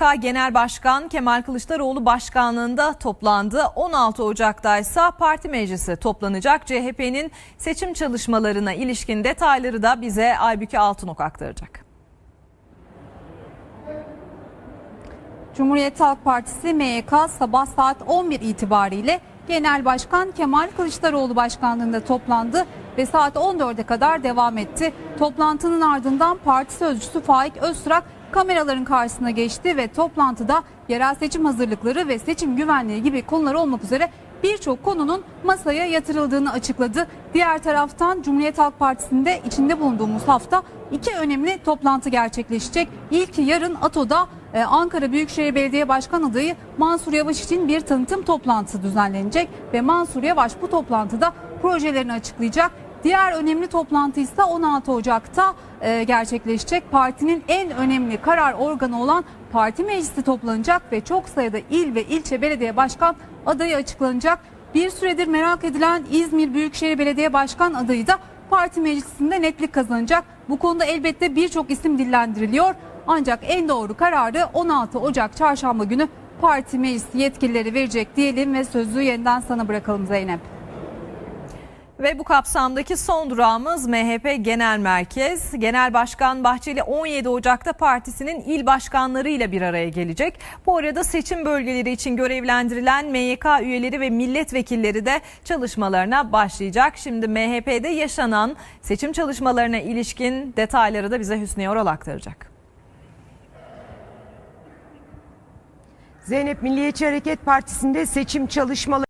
MYK Genel Başkan Kemal Kılıçdaroğlu başkanlığında toplandı. 16 Ocak'ta ise parti meclisi toplanacak. CHP'nin seçim çalışmalarına ilişkin detayları da bize Aybüke Altınok aktaracak. Cumhuriyet Halk Partisi MYK sabah saat 11 itibariyle Genel Başkan Kemal Kılıçdaroğlu başkanlığında toplandı ve saat 14'e kadar devam etti. Toplantının ardından parti sözcüsü Faik Öztürk kameraların karşısına geçti ve toplantıda yerel seçim hazırlıkları ve seçim güvenliği gibi konular olmak üzere birçok konunun masaya yatırıldığını açıkladı. Diğer taraftan Cumhuriyet Halk Partisi'nde içinde bulunduğumuz hafta iki önemli toplantı gerçekleşecek. İlki yarın ATO'da ee, Ankara Büyükşehir Belediye Başkan adayı Mansur Yavaş için bir tanıtım toplantısı düzenlenecek ve Mansur Yavaş bu toplantıda projelerini açıklayacak. Diğer önemli toplantı ise 16 Ocak'ta e, gerçekleşecek. Partinin en önemli karar organı olan parti meclisi toplanacak ve çok sayıda il ve ilçe belediye başkan adayı açıklanacak. Bir süredir merak edilen İzmir Büyükşehir Belediye Başkan adayı da parti meclisinde netlik kazanacak. Bu konuda elbette birçok isim dillendiriliyor. Ancak en doğru kararı 16 Ocak çarşamba günü parti meclisi yetkilileri verecek diyelim ve sözü yeniden sana bırakalım Zeynep. Ve bu kapsamdaki son durağımız MHP Genel Merkez. Genel Başkan Bahçeli 17 Ocak'ta partisinin il başkanlarıyla bir araya gelecek. Bu arada seçim bölgeleri için görevlendirilen MYK üyeleri ve milletvekilleri de çalışmalarına başlayacak. Şimdi MHP'de yaşanan seçim çalışmalarına ilişkin detayları da bize Hüsnü Yoral aktaracak. Zeynep Milliyetçi Hareket Partisi'nde seçim çalışmaları